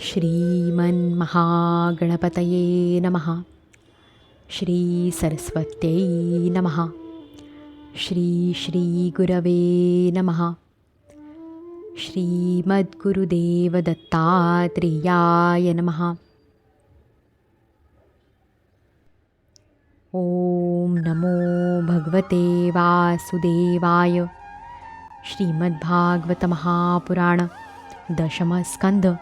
श्रीमन्महागणपतये नमः। श्रीसरस्वत्यै नमः। श्री श्रीगुरवे नमः। श्रीमद्गुरुदेवदत्तात्रेयाय नमः। ॐ नमो भगवते वासुदेवाय। श्रीमद्भागवतमहापुराण दशमस्कन्द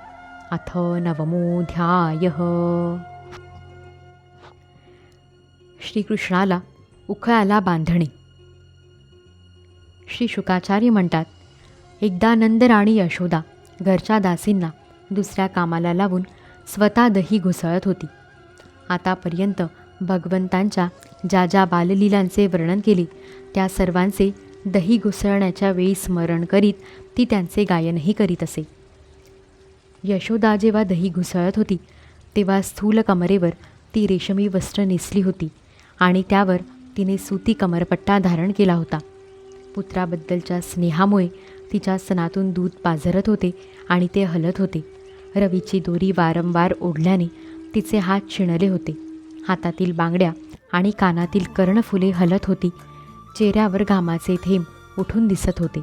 अथ नवमोऽध्यायः। श्रीकृष्णाला उखळाला बांधणे. श्री शुकाचार्य म्हणतात एकदा नंदराणी यशोदा घरच्या दासींना दुसऱ्या कामाला लावून स्वतः दही घुसळत होती. आतापर्यंत भगवंतांच्या ज्या ज्या बाललीलांचे वर्णन केले त्या सर्वांचे दही घुसळण्याच्या वेळी स्मरण करीत ती त्यांचे गायनही करीत असे. यशोदा जेव्हा दही घुसळत होती तेव्हा स्थूल कमरेवर ती रेशमी वस्त्र नेसली होती आणि त्यावर तिने सुती कमरपट्टा धारण केला होता. पुत्राबद्दलच्या स्नेहामुळे तिच्या सणातून दूध पाझरत होते आणि ते हलत होते. रवीची दोरी वारंवार ओढल्याने तिचे हात शिणले होते. हातातील बांगड्या आणि कानातील कर्णफुले हलत होती. चेहऱ्यावर घामाचे थेंब उठून दिसत होते.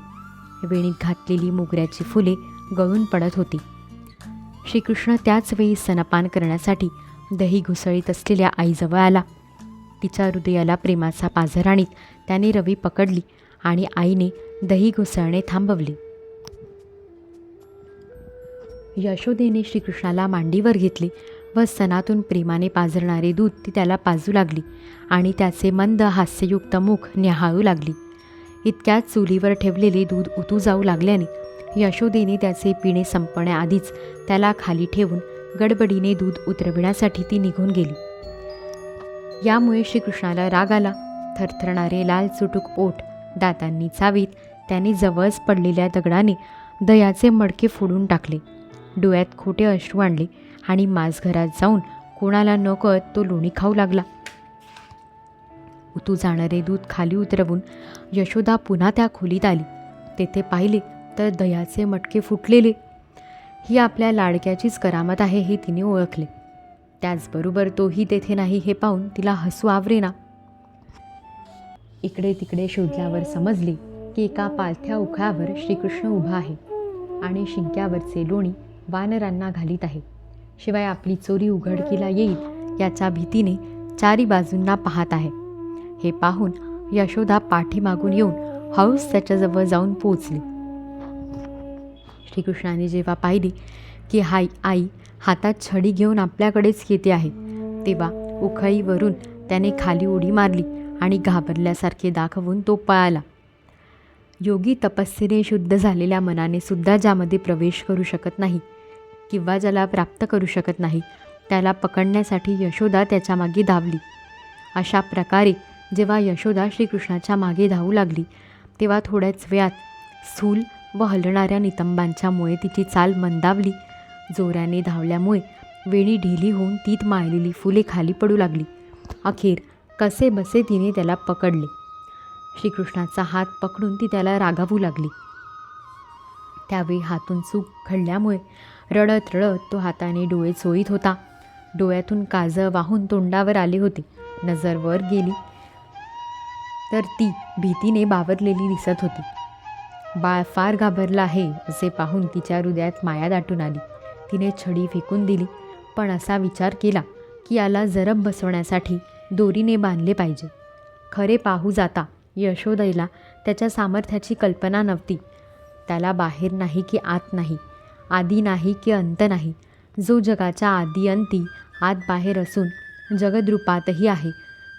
वेणीत घातलेली मोगऱ्याची फुले गळून पडत होती. श्रीकृष्ण त्याचवेळी सनपान करण्यासाठी दही घुसळीत असलेल्या आईजवळ आला. तिच्या हृदयाला प्रेमाचा पाझर आणीत त्याने रवी पकडली आणि आईने दही घुसळणे थांबवले. यशोदेने श्रीकृष्णाला मांडीवर घेतले व सणातून प्रेमाने पाझरणारे दूध ती त्याला पाजू लागली आणि त्याचे मंद हास्ययुक्त मुख न्याहाळू लागली. इतक्यात चुलीवर ठेवलेले दूध उतू जाऊ लागल्याने यशोदेने त्याचे पिणे संपण्याआधीच त्याला खाली ठेवून गडबडीने दूध उतरविण्यासाठी ती निघून गेली. यामुळे श्रीकृष्णाला राग आला. थरथरणारे लाल चुटूक ओठ दातांनी चावीत त्याने जवळच पडलेल्या दगडाने दयाचे मडके फोडून टाकले. डोळ्यात खोटे अश्रू आणले आणि माझघरात जाऊन कोणाला न कळत तो लोणी खाऊ लागला. उतू जाणारे दूध खाली उतरवून यशोदा पुन्हा त्या खोलीत आली. तेथे पाहिले तर दयाचे मटके फुटलेले. ही आपल्या लाडक्याचीच करामत आहे हे तिने ओळखले. त्याचबरोबर तोही तेथे नाही हे पाहून तिला हसू आवरेना. इकडे तिकडे शोधल्यावर समजले की एका पालथ्या उखळ्यावर श्रीकृष्ण उभा आहे आणि शिंक्यावरचे लोणी वानरांना घालीत आहे. शिवाय आपली चोरी उघडकीला येईल याच्या भीतीने चारी बाजूंना पाहत आहे. हे पाहून यशोदा पाठीमागून येऊन हळूस त्याच्याजवळ जाऊन पोचली. श्रीकृष्णाने जेव्हा पाहिली की हाय आई हातात छडी घेऊन आपल्याकडेच येते आहे तेव्हा उखळीवरून त्याने खाली उडी मारली आणि घाबरल्यासारखे दाखवून तो पळाला. योगी तपस्येने शुद्ध झालेल्या मनाने सुद्धा ज्यामध्ये प्रवेश करू शकत नाही किंवा ज्याला प्राप्त करू शकत नाही त्याला पकडण्यासाठी यशोदा त्याच्यामागे धावली. अशा प्रकारे जेव्हा यशोदा श्रीकृष्णाच्या मागे धावू लागली तेव्हा थोड्याच वेळात स्थूल व हलणाऱ्या नितंबांच्यामुळे तिची चाल मंदावली. जोराने धावल्यामुळे वेणी ढिली होऊन तीत माळलेली फुले खाली पडू लागली. अखेर कसे बसे तिने त्याला पकडले. श्रीकृष्णाचा हात पकडून ती त्याला रागावू लागली. त्यावेळी हातून चूक घडल्यामुळे रडत रडत तो हाताने डोळे चोळीत होता. डोळ्यातून काजळ वाहून तोंडावर आले होते. नजर वर गेली. तर ती भीतीने बावरलेली दिसत होती. बाळ फार घाबरलं आहे असे पाहून तिच्या हृदयात माया दाटून आली. तिने छडी फेकून दिली पण असा विचार केला की याला जरब बसवण्यासाठी दोरीने बांधले पाहिजे. खरे पाहू जाता यशोदैला त्याच्या सामर्थ्याची कल्पना नव्हती. त्याला बाहेर नाही की आत नाही आधी नाही की अंत नाही. जो जगाच्या आधी अंती आत बाहेर असून जगदरूपातही आहे.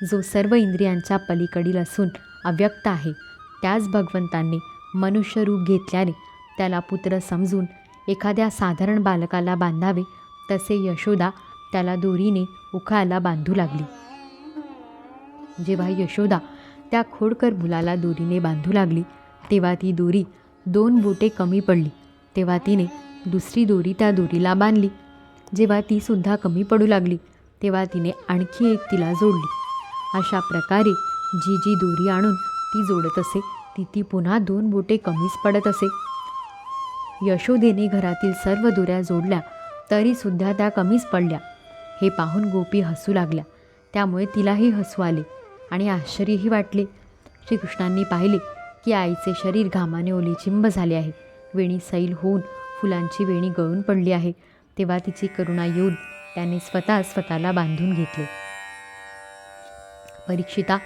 जो सर्व इंद्रियांच्या पलीकडील असून अव्यक्त आहे. त्याच भगवंतांनी मनुष्यरूप घेतल्याने त्याला पुत्र समजून एखाद्या साधारण बालकाला बांधावे तसे यशोदा त्याला दोरीने उखायला बांधू लागली. जेव्हा यशोदा त्या खोडकर मुलाला दोरीने बांधू लागली तेव्हा ती दोरी दोन बोटे कमी पडली तेव्हा तिने दुसरी दोरी त्या दोरीला बांधली. जेव्हा तीसुद्धा कमी पडू लागली तेव्हा तिने आणखी एक तिला जोडली. अशा प्रकारे जी जी दोरी आणून ती जोडत असे ती ती पुन्हा दोन बोटे कमीच पडत असे. यशोदेने घरातील सर्व दुऱ्या जोडल्या तरीसुद्धा त्या कमीच पडल्या. हे पाहून गोपी हसू लागल्या. त्यामुळे तिलाही हसू आले आणि आश्चर्यही वाटले. श्रीकृष्णांनी पाहिले की आईचे शरीर घामाने ओलीचिंब झाले आहे. वेणी सैल होऊन फुलांची वेणी गळून पडली आहे. तेव्हा तिची करुणा येऊन त्याने स्वतः स्वतःला बांधून घेतले. परीक्षिता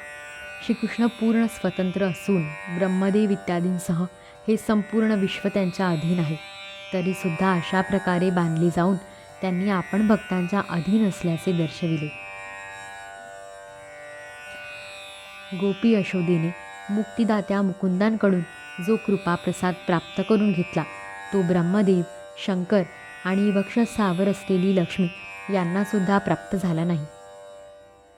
श्रीकृष्ण पूर्ण स्वतंत्र असून ब्रह्मदेव इत्यादींसह हे संपूर्ण विश्व त्यांच्या अधीन आहे. तरीसुद्धा अशा प्रकारे बांधले जाऊन त्यांनी आपण भक्तांच्या अधीन असल्याचे दर्शविले. गोपी यशोदेने मुक्तिदात्या मुकुंदांकडून जो कृपाप्रसाद प्राप्त करून घेतला तो ब्रह्मदेव शंकर आणि वक्षस्थावर असलेली लक्ष्मी यांनासुद्धा प्राप्त झाला नाही.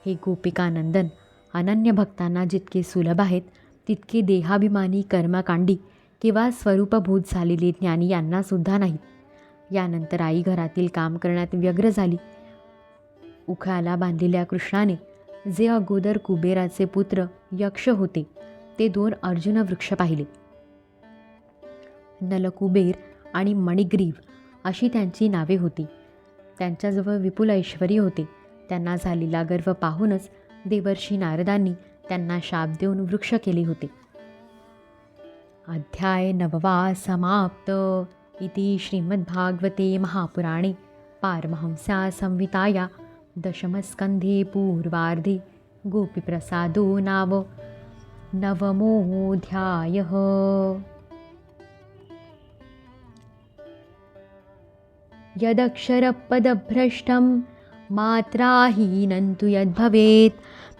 हे गोपिकानंदन अनन्य भक्तांना जितके सुलभ आहेत तितके देहाभिमानी कर्मकांडी किंवा स्वरूपभूत झालेले ज्ञानी यांनासुद्धा नाहीत. यानंतर आई घरातील काम करण्यात व्यग्र झाली. उखाला बांधलेल्या कृष्णाने जे अगोदर कुबेराचे पुत्र यक्ष होते ते दोन अर्जुन वृक्ष पाहिले. नलकुबेर आणि मणिग्रीव अशी त्यांची नावे होती. त्यांच्याजवळ विपुल ऐश्वर्य होते. त्यांना झालेला गर्व पाहूनच देवर्षी नारदांनी त्यांना शाप देऊन वृक्ष केले होते. अध्याय नववा समाप्त इति श्रीमद्भागवते महापुराणे पारमहंसा संहिताया दशमस्कन्धे पूर्वार्धे गोपीप्रसादो नाम नवमोऽध्यायः. यदक्षरपदभ्रष्टं मात्राहीनं तु यद्भवेत्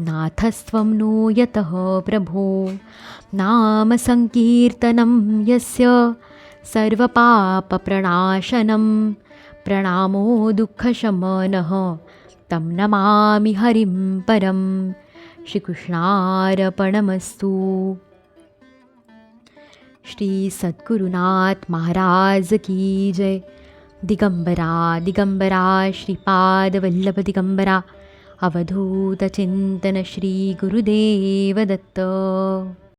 नाथस्त्वं नो यतः प्रभो। नामसङ्कीर्तनं यस्य सर्वपापप्रणाशनं। प्रणामो दुःखशमनः तं नमामि हरिं परं। श्रीकृष्णार्पणमस्तु। श्री सद्गुरुनाथ महाराज की जय। दिगंबरा दिगंबरा श्रीपाद वल्लभ दिगंबरा अवधूतचिन्तनश्रीगुरुदेवदत्त।